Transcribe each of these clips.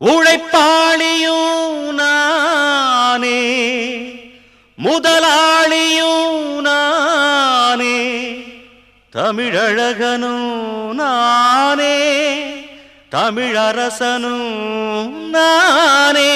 உழைப்பாளியும் நானே முதலாளியும் நானே தமிழழகனும் நானே தமிழரசனும் நானே.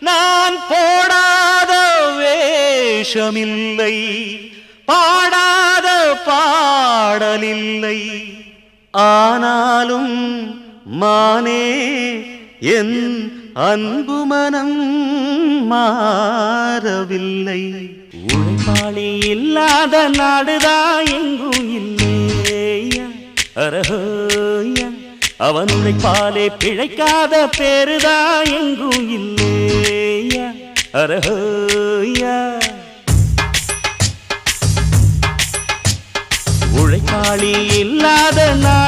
நான் போடாத வேஷமில்லை பாடாத பாடலில்லை. ஆனாலும் மானே என் அன்பு மனம் மாறவில்லை. உழைப்பாளி இல்லாத நாடுதான் எங்கும் இல்லையா? அரஹோயா அவன் உழைப்பாலே பிழைக்காத பேருதான் எங்கும் இல்லையா? அரஹோயா. உழைப்பாளி இல்லாத நாடு